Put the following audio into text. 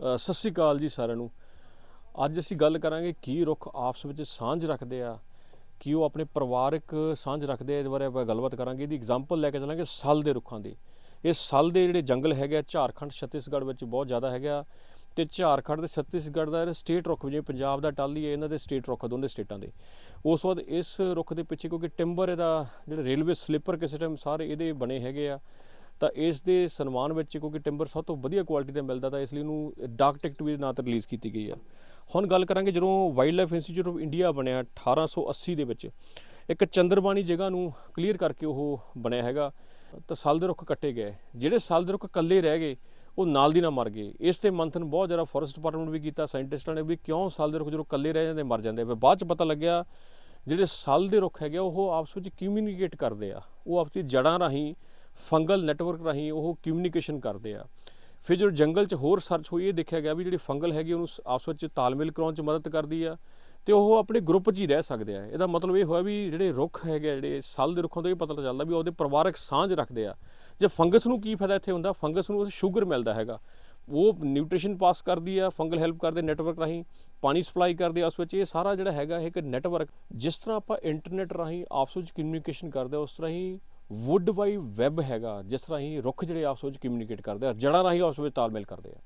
ਸਤਿ ਸ੍ਰੀ ਅਕਾਲ ਜੀ ਸਾਰਿਆਂ ਨੂੰ। ਅੱਜ ਅਸੀਂ ਗੱਲ ਕਰਾਂਗੇ ਕੀ ਰੁੱਖ ਆਪਸ ਵਿੱਚ ਸਾਂਝ ਰੱਖਦੇ ਆ, ਕੀ ਉਹ ਆਪਣੇ ਪਰਿਵਾਰਕ ਸਾਂਝ ਰੱਖਦੇ ਆ, ਇਹਦੇ ਬਾਰੇ ਆਪਾਂ ਗੱਲਬਾਤ ਕਰਾਂਗੇ। ਇਹਦੀ ਐਗਜ਼ਾਮਪਲ ਲੈ ਕੇ ਚੱਲਾਂਗੇ ਸਲ ਦੇ ਰੁੱਖਾਂ ਦੀ। ਇਹ ਸਲ ਦੇ ਜਿਹੜੇ ਜੰਗਲ ਹੈਗੇ ਆ, ਝਾਰਖੰਡ, ਛੱਤੀਸਗੜ੍ਹ ਵਿੱਚ ਬਹੁਤ ਜ਼ਿਆਦਾ ਹੈਗਾ ਤੇ ਝਾਰਖੰਡ ਤੇ ਛੱਤੀਸਗੜ੍ਹ ਦਾ ਸਟੇਟ ਰੁੱਖ ਜਿਵੇਂ ਪੰਜਾਬ ਦਾ ਟਾਲੀ ਹੈ, ਇਹਨਾਂ ਦੇ ਸਟੇਟ ਰੁੱਖ ਦੋਨੇ ਸਟੇਟਾਂ ਦੇ। ਉਸ ਤੋਂ ਬਾਅਦ ਇਸ ਰੁੱਖ ਦੇ ਪਿੱਛੇ ਕਿਉਂਕਿ ਟਿੰਬਰ ਇਹਦਾ ਜਿਹੜੇ ਰੇਲਵੇ ਸਲੀਪਰ ਕਿਸੇ ਟਾਈਮ ਸਾਰੇ ਇਹਦੇ ਬਣੇ ਹੈਗੇ ਆ। ਤਾਂ ਇਸ ਦੇ ਸਨਮਾਨ ਵਿੱਚ ਕਿਉਂਕਿ ਟਿੰਬਰ ਸਭ ਤੋਂ ਵਧੀਆ ਕੁਆਲਿਟੀ ਦਾ ਮਿਲਦਾ ਤਾਂ ਇਸ ਲਈ ਉਹਨੂੰ ਡਾਕ ਟਿਕਟ ਵੀ ਨਾਂ ਤੇ ਰਿਲੀਜ਼ ਕੀਤੀ ਗਈ ਆ। ਹੁਣ ਗੱਲ ਕਰਾਂਗੇ ਜਦੋਂ wildlife institute of India ਬਣਿਆ 1880 ਦੇ ਵਿੱਚ ਇੱਕ ਚੰਦਰਬਾਣੀ ਜਗ੍ਹਾ ਨੂੰ ਕਲੀਅਰ ਕਰਕੇ ਉਹ ਬਣਿਆ ਹੈਗਾ ਤਾਂ ਸਾਲ ਦੇ ਰੁੱਖ ਕੱਟੇ ਗਏ। ਜਿਹੜੇ ਸਾਲ ਦੇ ਰੁੱਖ ਇਕੱਲੇ ਰਹਿ ਗਏ ਉਹ ਨਾਲ ਦੀ ਨਾਲ ਮਰ ਗਏ। ਇਸ ਤੇ ਮੰਥਨ ਬਹੁਤ ਜ਼ਿਆਦਾ ਫੋਰੈਸਟ ਡਿਪਾਰਟਮੈਂਟ ਵੀ ਕੀਤਾ ਸਾਇੰਟਿਸਟਾਂ ਨੇ ਵੀ ਕਿਉਂ ਸਾਲ ਦੇ ਰੁੱਖ ਜਦੋਂ ਇਕੱਲੇ ਰਹਿ ਜਾਂਦੇ ਮਰ ਜਾਂਦੇ ਆ। ਫਿਰ ਬਾਅਦ ਚ ਪਤਾ ਲੱਗਿਆ ਜਿਹੜੇ ਸਾਲ ਦੇ ਰੁੱਖ ਹੈਗੇ ਆ, ਉਹ ਆਪਸ ਵਿੱਚ ਕਮਿਊਨੀਕੇਟ ਕਰਦੇ ਆ। ਉਹ ਆਪਸ ਵਿੱਚ ਜੜਾਂ ਰਾਹੀਂ ਫੰਗਲ ਨੈਟਵਰਕ ਰਾਹੀਂ ਉਹ ਕਮਿਊਨੀਕੇਸ਼ਨ ਕਰਦੇ ਆ। ਫਿਰ ਜਦੋਂ ਜੰਗਲ 'ਚ ਹੋਰ ਸਰਚ ਹੋਈ ਇਹ ਦੇਖਿਆ ਗਿਆ ਵੀ ਜਿਹੜੀ ਫੰਗਲ ਹੈਗੀ ਉਹਨੂੰ ਆਪਸ ਵਿੱਚ ਤਾਲਮੇਲ ਕਰਾਉਣ 'ਚ ਮਦਦ ਕਰਦੀ ਆ ਤੇ ਉਹ ਆਪਣੇ ਗਰੁੱਪ 'ਚ ਹੀ ਰਹਿ ਸਕਦੇ ਆ। ਇਹਦਾ ਮਤਲਬ ਇਹ ਹੋਇਆ ਵੀ ਜਿਹੜੇ ਰੁੱਖ ਹੈਗੇ ਆ, ਜਿਹੜੇ ਸਾਲ ਦੇ ਰੁੱਖਾਂ ਤੋਂ ਇਹ ਪਤਾ ਚੱਲਦਾ ਵੀ ਉਹਦੇ ਪਰਿਵਾਰਕ ਸਾਂਝ ਰੱਖਦੇ ਆ। ਜੇ ਫੰਗਸ ਨੂੰ ਕੀ ਫਾਇਦਾ ਇੱਥੇ ਹੁੰਦਾ? ਫੰਗਸ ਨੂੰ ਸ਼ੂਗਰ ਮਿਲਦਾ ਹੈਗਾ। ਉਹ ਨਿਊਟ੍ਰੀਸ਼ਨ ਪਾਸ ਕਰਦੀ ਆ ਫੰਗਲ ਹੈਲਪ ਕਰਦੇ ਨੈਟਵਰਕ ਰਾਹੀਂ ਪਾਣੀ ਸਪਲਾਈ ਕਰਦੇ ਆ ਉਸ ਵਿੱਚ। ਇਹ ਸਾਰਾ ਜਿਹੜਾ ਹੈਗਾ ਇੱਕ ਨੈਟਵਰਕ ਜਿਸ ਤਰ੍ਹਾਂ ਆਪਾਂ ਇੰਟਰਨੈਟ ਰਾਹੀਂ ਆਪਸ ਵਿੱਚ ਕਮਿਊਨੀਕੇਸ਼ਨ ਕਰਦੇ ਆ ਉਸ ਤਰ੍ਹਾਂ ਹੀ ਵੁੱਡ ਬਾਈ ਵੈਬ ਹੈਗਾ, ਜਿਸ ਰਾਹੀਂ ਰੁੱਖ ਜਿਹੜੇ ਆਪਸ ਵਿੱਚ ਕਮਿਊਨੀਕੇਟ ਕਰਦੇ ਆ ਜੜਾਂ ਰਾਹੀਂ ਆਪਸ ਵਿੱਚ ਤਾਲਮੇਲ ਕਰਦੇ ਆ।